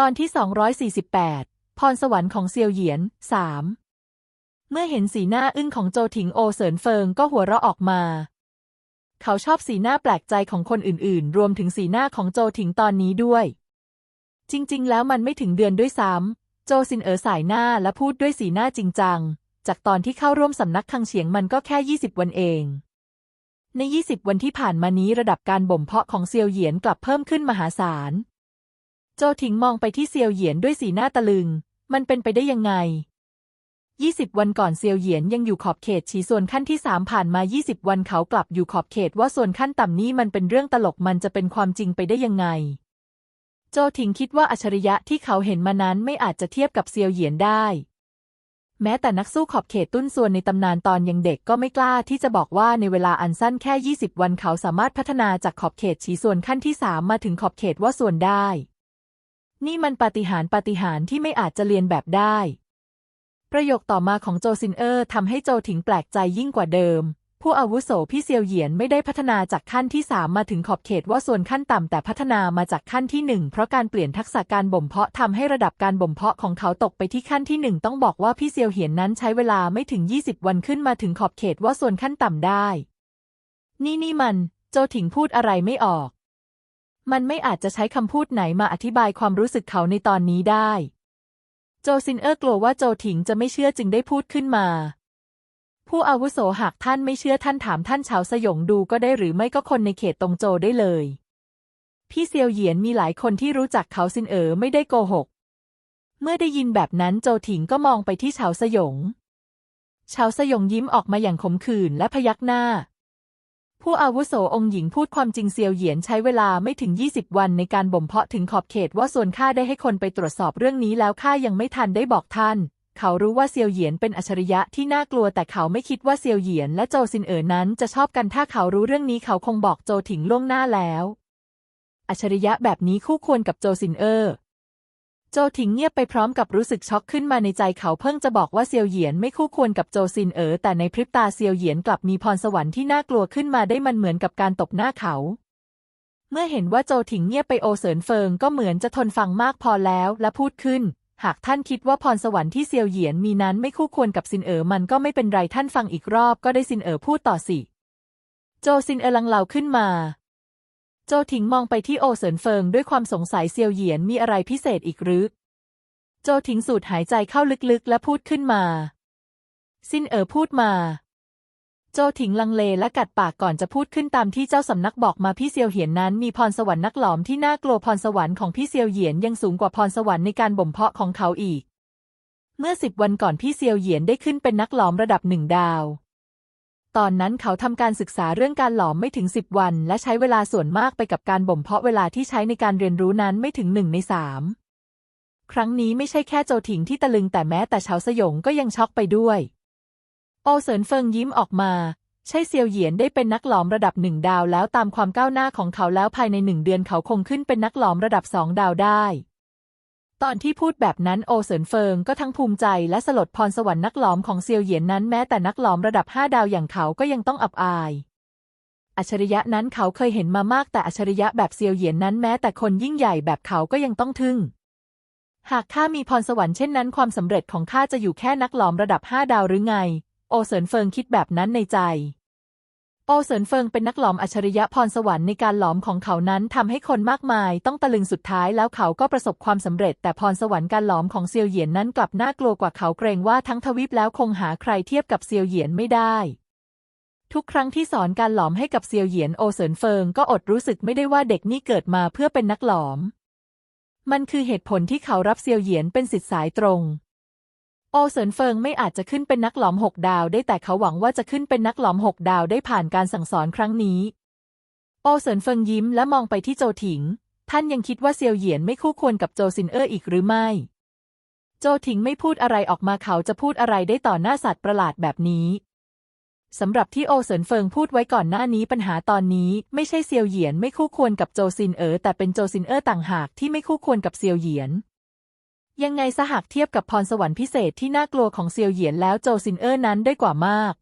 ตอนที่ 248 พรสวรรค์ของเซียวเหยียน3เมื่อเห็นสีหน้าอึ้งของโจถิงโอเสินเฟิงก็หัวเราะออกมา เขาชอบสีหน้าแปลกใจของคนอื่นๆ รวมถึงสีหน้าของโจถิงตอนนี้ด้วย จริง ๆ แล้วมันไม่ถึงเดือนด้วยซ้ำโจซินเอ๋อสายหน้าและพูดด้วยสีหน้าจริงจัง จากตอนที่เข้าร่วมสำนักคังเฉียงมันก็แค่ 20 วันเองใน 20 วันที่ผ่านมานี้ระดับการบ่มเพาะของเซียวเหยียนกลับเพิ่มขึ้นมหาศาล โจถิงมองไปที่เซียวเหยียนด้วยสีหน้าตะลึง มันเป็นไปได้ยังไง 20 วันก่อนเซียวเหยียนยังอยู่ขอบเขตฉีส่วนขั้นที่สามผ่านมา 20 วันเขากลับอยู่ขอบเขตว่าส่วนขั้นต่ำนี้มันเป็นเรื่องตลกมันจะเป็นความจริงไปได้ยังไง โจถิงคิดว่าอัจฉริยะที่เขาเห็นมานั้นไม่อาจจะเทียบกับเซียวเหยียนได้ แม้แต่นักสู้ขอบเขตตุ้นส่วนในตำนานตอนยังเด็กก็ไม่กล้าที่จะบอกว่าในเวลาอันสั้นแค่ 20 วันเขาสามารถพัฒนาจากขอบเขตฉีส่วนขั้นที่สามมาถึงขอบเขตว่าส่วนได้ นี่มันปาฏิหาริย์ปาฏิหาริย์ที่ไม่อาจจะเรียนแบบได้ ประโยคต่อมาของโจซินเออร์ทำให้โจถิงแปลกใจยิ่งกว่าเดิม ผู้อาวุโสพี่เซียวเหยียนไม่ได้พัฒนาจากขั้นที่สามมาถึงขอบเขตว่าส่วนขั้นต่ำแต่พัฒนามาจากขั้นที่หนึ่งเพราะการเปลี่ยนทักษะการบ่มเพาะทำให้ระดับการบ่มเพาะของเขาตกไปที่ขั้นที่หนึ่งต้องบอกว่าพี่เซียวเหยียนนั้นใช้เวลาไม่ถึง 20 วันขึ้นมาถึงขอบเขตว่าส่วนขั้นต่ำได้ นี่นี่มัน โจถิงพูดอะไรไม่ออก มันไม่อาจจะใช้คำพูดไหนมาอธิบายความรู้สึกเขาในตอนนี้ได้ โจซินเออร์กลัวว่าโจถิงจะไม่เชื่อจึงได้พูดขึ้นมา ผู้อาวุโสหากท่านไม่เชื่อท่านถามท่านเฉาสยงดูก็ได้หรือไม่ก็คนในเขตตรงโจได้เลย พี่เซียวเหยียนมีหลายคนที่รู้จักเขาซินเอ๋อไม่ได้โกหก เมื่อได้ยินแบบนั้นโจถิงก็มองไปที่เฉาสยงเฉาสยงยิ้มออกมาอย่างขมขื่นและพยักหน้า ผู้อาวุโสองค์หญิงพูดความจริงเซียวเหยียนใช้เวลาไม่ถึง 20 วันในการบ่มเพาะถึงขอบเขตว่าส่วนข้าได้ให้คนไปตรวจสอบเรื่องนี้แล้วข้ายังไม่ทันได้บอกท่าน เขารู้ว่าเซียวเหยียนเป็นอัจฉริยะที่น่ากลัวแต่เขาไม่คิดว่าเซียวเหยียนและโจซินเอ๋อนั้นจะชอบกันถ้าเขารู้เรื่องนี้เขาคงบอกโจถิงล่วงหน้าแล้ว อัจฉริยะแบบนี้คู่ควรกับโจซินเอ๋อ โจถิงเงียบไปพร้อมกับรู้สึกช็อกขึ้นมาในใจเขาเพิ่งจะบอกว่าเซียวเหยียนไม่คู่ควรกับโจซินเอ๋อแต่ในพริบตาเซียวเหยียนกลับมีพรสวรรค์ที่น่ากลัวขึ้นมาได้มันเหมือนกับการตบหน้าเขา เมื่อเห็นว่าโจถิงเงียบไปโอเสินเฟิงก็เหมือนจะทนฟังมากพอแล้วและพูดขึ้น หากท่านคิดว่าพรสวรรค์ที่เซียวเหยียนมีนั้นไม่คู่ควรกับซินเอ๋อมันก็ไม่เป็นไรท่านฟังอีกรอบก็ได้ซินเอ๋อพูดต่อสิ โจซินเอ๋อลังเลาขึ้นมา โจถิงมองไปที่โอเสินเฟิงด้วยความสงสัยเซียวเหยียนมีอะไรพิเศษอีกหรือ โจถิงสูดหายใจเข้าลึกๆและพูดขึ้นมาซินเอ๋อพูดมา โจถิงลังเลและกัดปากก่อนจะพูดขึ้นตามที่เจ้าสำนักบอกมาพี่เซียวเหยียนนั้นมีพรสวรรค์นักหลอมที่น่ากลัวพรสวรรค์ของพี่เซียวเหยียนยังสูงกว่าพรสวรรค์ในการบ่มเพาะของเขาอีก เมื่อสิบวันก่อนพี่เซียวเหยียนได้ขึ้นเป็นนักหลอมระดับหนึ่งดาว ตอนนั้นเขาทำการศึกษาเรื่องการหลอมไม่ถึงสิบวัน และใช้เวลาส่วนมากไปกับการบ่มเพาะเวลาที่ใช้ในการเรียนรู้นั้นไม่ถึงหนึ่งในสามครั้งนี้ไม่ใช่แค่โจถิงที่ตะลึงแต่แม้แต่เฉาสยงก็ยังช็อกไปด้วย โอเสินเฟิงยิ้มออกมา ใช่เซียวเหยียนได้เป็นนักหลอมระดับหนึ่งดาวแล้วตามความก้าวหน้าของเขาแล้วภายในหนึ่งเดือนเขาคงขึ้นเป็นนักหลอมระดับสองดาวได้ ตอนที่พูดแบบนั้นโอเสินเฟิงก็ทั้งภูมิใจและสลดพรสวรรค์นักหลอมของเซียวเหยียนนั้นแม้แต่นักหลอมระดับห้าดาวอย่างเขาก็ยังต้องอับอาย อัจฉริยะนั้นเขาเคยเห็นมามากแต่อัจฉริยะแบบเซียวเหยียนนั้นแม้แต่คนยิ่งใหญ่แบบเขาก็ยังต้องทึ่ง หากข้ามีพรสวรรค์เช่นนั้นความสำเร็จของข้าจะอยู่แค่นักหลอมระดับห้าดาวหรือไง โอเสินเฟิงคิดแบบนั้นในใจ โอเสินเฟิงเป็นนักหลอมอัจฉริยะพรสวรรค์ในการหลอมของเขานั้นทำให้คนมากมาย ต้องตะลึงสุดท้ายแล้วเขาก็ประสบความสำเร็จ แต่พรสวรรค์การหลอมของเซียวเหยียนนั้นกลับน่ากลัวกว่าเขาเกรงว่าทั้งทวีปแล้วคงหาใครเทียบกับเซียวเหยียนไม่ได้ ทุกครั้งที่สอนการหลอมให้กับเซียวเหยียนโอเสินเฟิงก็อดรู้สึกไม่ได้ว่าเด็กนี่เกิดมาเพื่อเป็นนักหลอม มันคือเหตุผลที่เขารับเซียวเหยียนเป็นสิทธิสายตรง โอเสินเฟิงไม่อาจจะขึ้นเป็นนักหลอมหกดาวได้แต่เขาหวังว่าจะขึ้นเป็นนักหลอมหกดาวได้ผ่านการสั่งสอนครั้งนี้ โอเสินเฟิงยิ้มและมองไปที่โจถิง ท่านยังคิดว่าเซียวเหยียนไม่คู่ควรกับโจซินเออร์อีกหรือไม่ โจถิงไม่พูดอะไรออกมาเขาจะพูดอะไรได้ต่อหน้าสัตว์ประหลาดแบบนี้สำหรับที่โอเสินเฟิงพูดไว้ก่อนหน้านี้ปัญหาตอนนี้ไม่ใช่เซียวเหยียนไม่คู่ควรกับโจซินเอ๋อแต่เป็นโจซินเอ๋อต่างหากที่ไม่คู่ควรกับเซียวเหยียน ยังไงสหากเทียบกับพรสวรรค์พิเศษที่น่ากลัวของเซียวเหยียนแล้วโจซินเออร์นั้นได้กว่ามาก